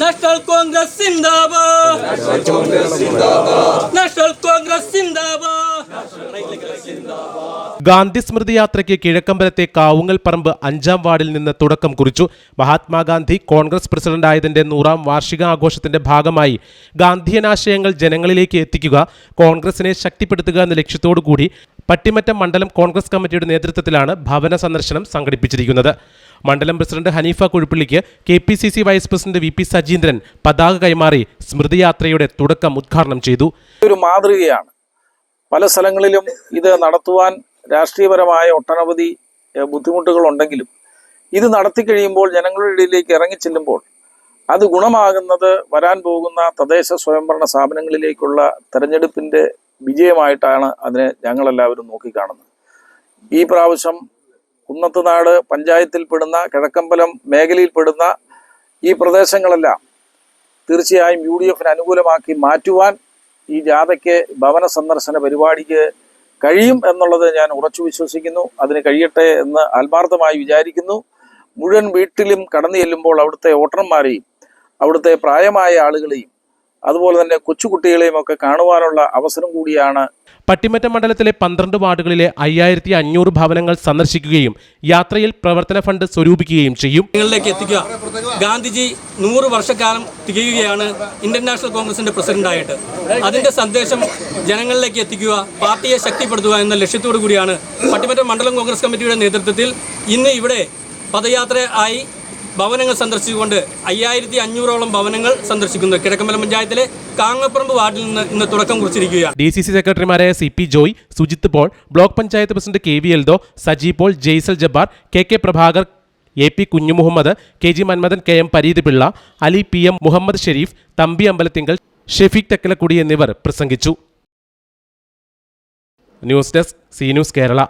National Congress സിന്ദാബാദ് നാഷണൽ കോൺഗ്രസ് സിന്ദാബാദ് ഗാന്ധി സ്മൃതി യാത്രയ്ക്ക് കിഴക്കമ്പലത്തെ കാവുങ്ങൽ പറമ്പ് അഞ്ചാം വാർഡിൽ നിന്ന് തുടക്കം കുറിച്ചു. മഹാത്മാഗാന്ധി കോൺഗ്രസ് പ്രസിഡന്റായതിന്റെ നൂറാം വാർഷികാഘോഷത്തിന്റെ ഭാഗമായി ഗാന്ധിയനാശയങ്ങൾ ജനങ്ങളിലേക്ക് എത്തിക്കുക കോൺഗ്രസിനെ ശക്തിപ്പെടുത്തുക എന്ന ലക്ഷ്യത്തോടു കൂടി പട്ടിമറ്റം മണ്ഡലം കോൺഗ്രസ് കമ്മിറ്റിയുടെ നേതൃത്വത്തിലാണ് ഭവന സന്ദർശനം സംഘടിപ്പിച്ചിരിക്കുന്നത്. മണ്ഡലം president Hanifa കുഴിപ്പള്ളിക്ക് K P C C vice president V P Sajeendran പതാക കൈമാറി സ്മൃതിയാത്രയുടെ തുടക്കം ഉദ്ഘാടനം ചെയ്തു. ഒരു മാതൃകയാണ്. പല സ്ഥലങ്ങളിലും ഇത് നടത്തുവാൻ രാഷ്ട്രീയപരമായ ഒട്ടനവധി ബുദ്ധിമുട്ടുകളുണ്ടെങ്കിലും ഇത് നടത്തി കഴിയുമ്പോൾ ജനങ്ങളുടെ ഇടയിലേക്ക് ഇറങ്ങിച്ചെല്ലുമ്പോൾ അത് ഗുണമാകുന്നത് വരാൻ പോകുന്ന തദ്ദേശ സ്വയംഭരണ സ്ഥാപനങ്ങളിലേക്കുള്ള തെരഞ്ഞെടുപ്പിന്റെ വിജയമായിട്ടാണ് അതിനെ ഞങ്ങളെല്ലാവരും നോക്കിക്കാണുന്നത്. ഈ പ്രാവശ്യം കുന്നത്തുനാട് പഞ്ചായത്തിൽപ്പെടുന്ന കിഴക്കമ്പലം മേഖലയിൽപ്പെടുന്ന ഈ പ്രദേശങ്ങളെല്ലാം തീർച്ചയായും യു ഡി എഫിന് അനുകൂലമാക്കി മാറ്റുവാൻ ഈ ജാഥയ്ക്ക് ഭവന സന്ദർശന പരിപാടിക്ക് കഴിയും എന്നുള്ളത് ഞാൻ ഉറച്ചു വിശ്വസിക്കുന്നു. അതിന് കഴിയട്ടെ എന്ന് ആത്മാർത്ഥമായി വിചാരിക്കുന്നു. മുഴുവൻ വീട്ടിലും കടന്നു ചെല്ലുമ്പോൾ അവിടുത്തെ വോട്ടർമാരെയും അവിടുത്തെ പ്രായമായ ആളുകളെയും അതുപോലെ തന്നെ കൊച്ചുകുട്ടികളെയും ഒക്കെ കാണുവാനുള്ള അവസരം കൂടിയാണ് പട്ടിമറ്റ മണ്ഡലത്തിലെ പന്ത്രണ്ട് വാർഡുകളിലെ അയ്യായിരത്തി അഞ്ഞൂറ് ഭവനങ്ങൾ സന്ദർശിക്കുകയും യാത്രയിൽ പ്രവർത്തന ഫണ്ട് സ്വരൂപിക്കുകയും ചെയ്യും. എത്തിക്കുക. ഗാന്ധിജി നൂറ് വർഷക്കാലം തികയുകയാണ് ഇന്റർനാഷണൽ നാഷണൽ കോൺഗ്രസിന്റെ പ്രസിഡന്റായിട്ട്. അതിന്റെ സന്ദേശം ജനങ്ങളിലേക്ക് എത്തിക്കുക പാർട്ടിയെ ശക്തിപ്പെടുത്തുക എന്ന ലക്ഷ്യത്തോടു കൂടിയാണ് പട്ടിമറ്റ മണ്ഡലം കോൺഗ്രസ് കമ്മിറ്റിയുടെ നേതൃത്വത്തിൽ ഇന്ന് ഇവിടെ പദയാത്ര ആയി ഭവനങ്ങൾ സന്ദർശിച്ചുകൊണ്ട് അയ്യായിരത്തി അഞ്ഞൂറോളം ഭവനങ്ങൾ സന്ദർശിക്കുന്നു. കിഴക്കമ്പലം പഞ്ചായത്തിലെ കാങ്ങപ്പറമ്പ് വാർഡിൽ നിന്ന് ഇന്ന് തുടക്കം കുറിച്ചിരിക്കുകയാണ്. ഡി സി സി സെക്രട്ടറിമാരായ C P Joy Sujith Paul block panchayat president K V Eldho Saji Paul Jaisal Jabbar K K Prabhakar A P Kunjumuhammad K G Manmadhan K M Pareeth Pillai Ali P M Muhammad Sherif Thampi Ambalathinkal Shefeeq Thekkalakudi എന്നിവർ പ്രസംഗിച്ചു. News desk C news Kerala.